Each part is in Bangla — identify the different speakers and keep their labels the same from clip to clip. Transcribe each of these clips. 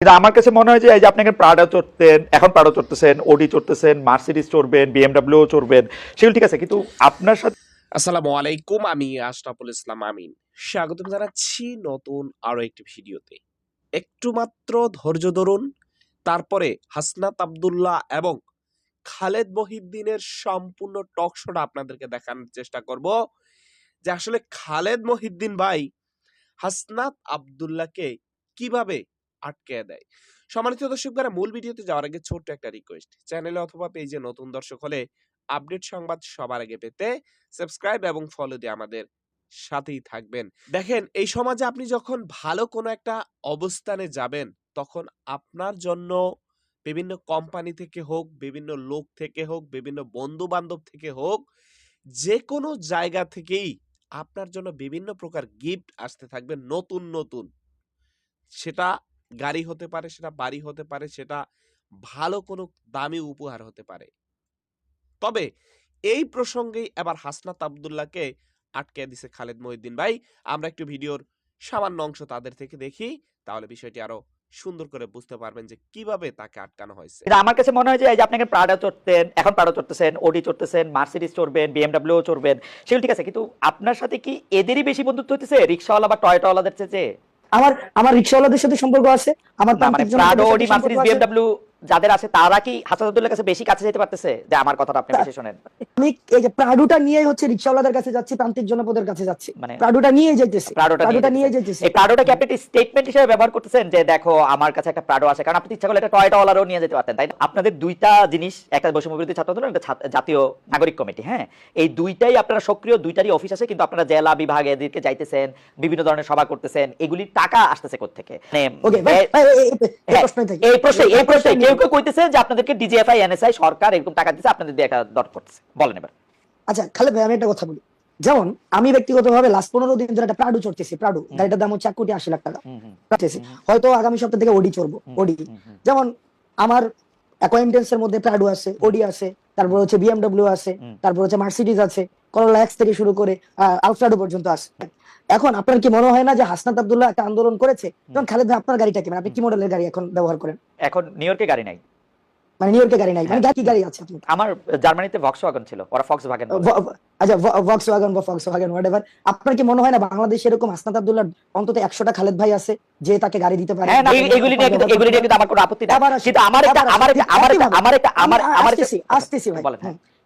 Speaker 1: কিন্তু আমার কাছে মনে হয় যে এই যে আপনি এখন প্রাডা চড়তেন, এখন প্রাডা চড়তেছেন ওডি চড়তেছেন মার্সিডিজ চড়বেন বিএমডাব্লিউ চড়বেন, সেগুলো ঠিক আছে, কিন্তু আপনার সাথে
Speaker 2: আসসালামু আলাইকুম, আমি আশরাফুল ইসলাম আমিন। স্বাগতম জানাচ্ছি নতুন আরও একটি ভিডিওতে। একটু মাত্র ধৈর্য ধরুন, তারপরে হাসনাত আব্দুল্লাহ এবং খালেদ মহিদ্দিনের সম্পূর্ণ টক শোটা আপনাদেরকে দেখানোর চেষ্টা করব, যে আসলে খালেদ মহিদ্দিন ভাই হাসনাত আব্দুল্লাহকে কীভাবে আটকে দেয়। সম্মানিত দর্শকরা মূল ভিডিওতে যাওয়ার আগে ছোট্ট একটা রিকোয়েস্ট চ্যানেলে অথবা পেজে নতুন দর্শক হলে আপডেট সংবাদ সবার আগে পেতে সাবস্ক্রাইব এবং ফলো দিয়ে আমাদের সাথেই থাকবেন। দেখেন, এই সমাজে আপনি যখন ভালো কোনো একটা অবস্থানে যাবেন, তখন আপনার জন্য বিভিন্ন কোম্পানি থেকে হোক, বিভিন্ন লোক থেকে হোক, বিভিন্ন বন্ধু বান্ধব থেকে হোক যে কোনো জায়গা থেকেই আপনার জন্য বিভিন্ন প্রকার গিফট আসতে থাকবে নতুন নতুন। সেটা গাড়ি হতে পারে, সেটা বাড়ি হতে পারে, সেটা ভালো কোনো দামি উপহার হতে পারে। তবে এই প্রসঙ্গেই এবার হাসনাত আবদুল্লাহকে আটকে দিছে খালেদ মহিউদ্দিন। ভাই, আমরা একটু ভিডিওর সামান্য অংশ তাদের থেকে দেখি, তাহলে বিষয়টি আরও সুন্দর করে বুঝতে পারবেন যে কীভাবে তাকে আটকানো হয়েছে।
Speaker 1: আমার কাছে মনে হয় যে এই যে আপনি এখন প্রাডা চড়তেন, এখন প্রাডা চড়তেছেন ওডি চড়তেছেন মার্সিডিজ চড়বেন বিএমডাব্লিউ চড়বেন, সেগুলো ঠিক আছে, কিন্তু আপনার সাথে কি এদেরই বেশি বন্ধুত্ব হতেছে রিক্সাওয়ালা বা টয়টাওয়ালাদের চেয়ে?
Speaker 3: আমার আমার রিক্সাওয়ালাদের সাথে সম্পর্ক আছে আমার
Speaker 1: প্রাডো
Speaker 3: অডি
Speaker 1: মার্সিডিজ। বিএমডাব্লিউ যাদের আছে তারা কি হাসানুদ্দুল্লাহর কাছে বেশি কাছে যেতে পারতেছে? যে আমার কথাটা আপনি বেশি শোনেন।
Speaker 3: আমি এই যে প্রাডুটা নিয়ে হচ্ছে রিক্সাওয়ালাদের কাছে যাচ্ছি প্রান্তিক জনপদের কাছে যাচ্ছি।
Speaker 1: মানে
Speaker 3: প্রাডুটা নিয়ে যাইতেছি।
Speaker 1: প্রাডুটা
Speaker 3: নিয়ে যাইতেছি।
Speaker 1: এই প্রাডোটা কি আপনি স্টেটমেন্ট হিসেবে ব্যবহার করতেছেন যে দেখো আমার কাছে একটা প্রাডো আছে। কারণ আপনি ইচ্ছা করলে একটা টয়টাওয়ালারও নিয়ে যেতে পারতেন তাই না? আপনাদের দুইটা জিনিস একটা বৈষম্য বিরোধী ছাত্র আন্দোলন একটা জাতীয় নাগরিক কমিটি হ্যাঁ? এই দুইটাই আপনারা সক্রিয় দুইটারই অফিস আছে কিন্তু আপনারা জেলা বিভাগ এদিকে যাইতেছেন বিভিন্ন ধরনের সভা করতেছেন এগুলির টাকা আসতেছে মানে
Speaker 3: ভাই
Speaker 1: এ-
Speaker 3: ভাই, এই- এই- এই
Speaker 1: হ্যাঁ,
Speaker 3: থাকে।
Speaker 1: এই প্রশ্নে এই প্রশ্নে কেউ কেউ কইতেছে যে আপনাদেরকে ডিজিএফআই এনএসআই সরকার এরকম টাকা দিচ্ছে আপনাদের দিয়ে একটা দর করতেছে। বলেন এবার।
Speaker 3: আচ্ছা খালেদ ভাই আমি একটা কথা বলি। যেমন আমি ব্যক্তিগতভাবে লাস্ট পনেরো দিন ধরে একটা প্রাডু চড়তেছি। প্রাডু গাড়িটার দাম হচ্ছে এক কোটি আশি লাখ টাকা। চড়তেছি। হয়তো আগামী সপ্তাহ থেকে ওডি চড়বো। ওডি যেমন আমার অ্যাকোয়েন্টেন্স এর মধ্যে প্রাডু আছে ওডি আছে তারপর হচ্ছে বিএমডব্লিউ আছে তারপর হচ্ছে মার্সিডিজ আছে। করোলা এক্স থেকে শুরু করে আলফ্রাডো পর্যন্ত আছে এখন আপনার কি মনে হয় না যে হাসনাত আব্দুল্লাহ একটা আন্দোলন করেছে? যেমন খালেদ ভাই আপনার গাড়িটা কি? মানে আপনি কি মডেলের গাড়ি এখন ব্যবহার করেন?
Speaker 1: এখন নিউ ইয়র্কে গাড়ি নাই।
Speaker 3: মানে নিউ ইয়র্কে গাড়ি নাই? মানে
Speaker 1: হ্যাঁ।
Speaker 3: কি গাড়ি আছে আপনার?
Speaker 1: আমার জার্মানিতে ভক্স ওয়াগন ছিল ওরা ফক্স ভাগেন
Speaker 3: আচ্ছা ভক্স ওয়াগন বা ফক্স ওয়াগন হোয়াটএভার আপনার কি মনে হয় না বাংলাদেশে এরকম হাসনাত আব্দুল্লাহ অন্তত একশোটা খালেদ ভাই আছে যে তাকে গাড়ি দিতে পারে?
Speaker 1: হ্যাঁ এগুলি নিয়ে কিন্তু এগুলি নিয়ে কিন্তু আমার কোনো আপত্তি নাই।
Speaker 3: আসি,
Speaker 1: কিন্তু আমার একটা আমার একটা আমার একটা আমার আমার
Speaker 3: আমি আসতেছি আসতেছি ভাই।
Speaker 1: বলেন।
Speaker 3: হ্যাঁ।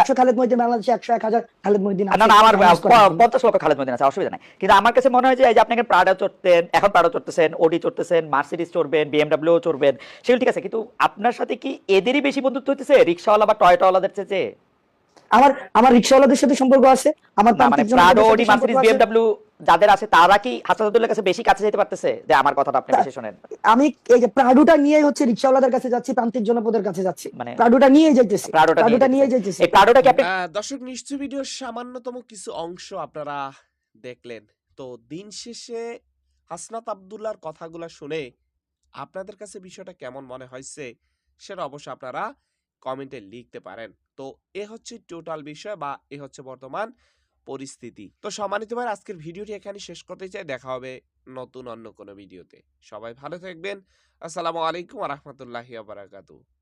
Speaker 3: একশো খালেদ মহিউদ্দিন বাংলাদেশে একশো এক হাজার খালেদ মহিউদ্দিন
Speaker 1: না না আমার
Speaker 3: মানুষ
Speaker 1: পঞ্চাশ লক্ষ খালেদ মদিন আছে অসুবিধা নাই। কিন্তু আমার কাছে মনে হয় যে এই যে আপনি এখন প্রাডা চড়তেন এখন প্রাডা চড়তেছেন ওডি চড়তেছেন মার্সিডিজ চড়বেন বিএমডাব্লিউ চড়বেন সেগুলো ঠিক আছে। কিন্তু আপনার সাথে কি এদেরই বেশি বন্ধুত্ব হতেছে রিক্সাওয়ালা বা টয়টাওয়ালাদের চেয়ে?
Speaker 3: আমার আমার রিক্সাওয়ালাদের সাথে সম্পর্ক আছে আমার
Speaker 1: মানে যাদের আছে তারা কি হাসানুদ্দুল্লাহর কাছে বেশি কাছে যেতে পারতেছে? যে আমার কথাটা আপনি বেশি শোনেন।
Speaker 3: আমি এই যে প্রাডুটা নিয়ে হচ্ছে রিক্সাওয়ালাদের কাছে যাচ্ছি প্রান্তিক জনপদের কাছে যাচ্ছি।
Speaker 1: মানে
Speaker 3: প্রাডুটা নিয়ে যাইতেছি।
Speaker 1: প্রাডুটা
Speaker 3: নিয়ে
Speaker 1: নিয়ে
Speaker 3: যাইতেছি।
Speaker 1: এই প্রাডোটা কি আপনি
Speaker 2: দর্শক নিশ্চয় ভিডিওর সামান্যতম কিছু অংশ আপনারা দেখলেন। তো দিন শেষে হাসনাত আবদুল্লাহর কথাগুলো শুনে আপনাদের কাছে বিষয়টা কেমন মনে হয়েছে সেটা অবশ্য আপনারা কমেন্টে লিখতে পারেন। তো এ হচ্ছে টোটাল বিষয় বা এ হচ্ছে বর্তমান পরিস্থিতি। তো সম্মানিত ভাই, আজকের ভিডিওটি এখানে শেষ করতে চাই। দেখা হবে নতুন অন্য কোনো ভিডিওতে। সবাই ভালো থাকবেন। আসসালামু আলাইকুম রহমতুল্লাহি আবরাকাতু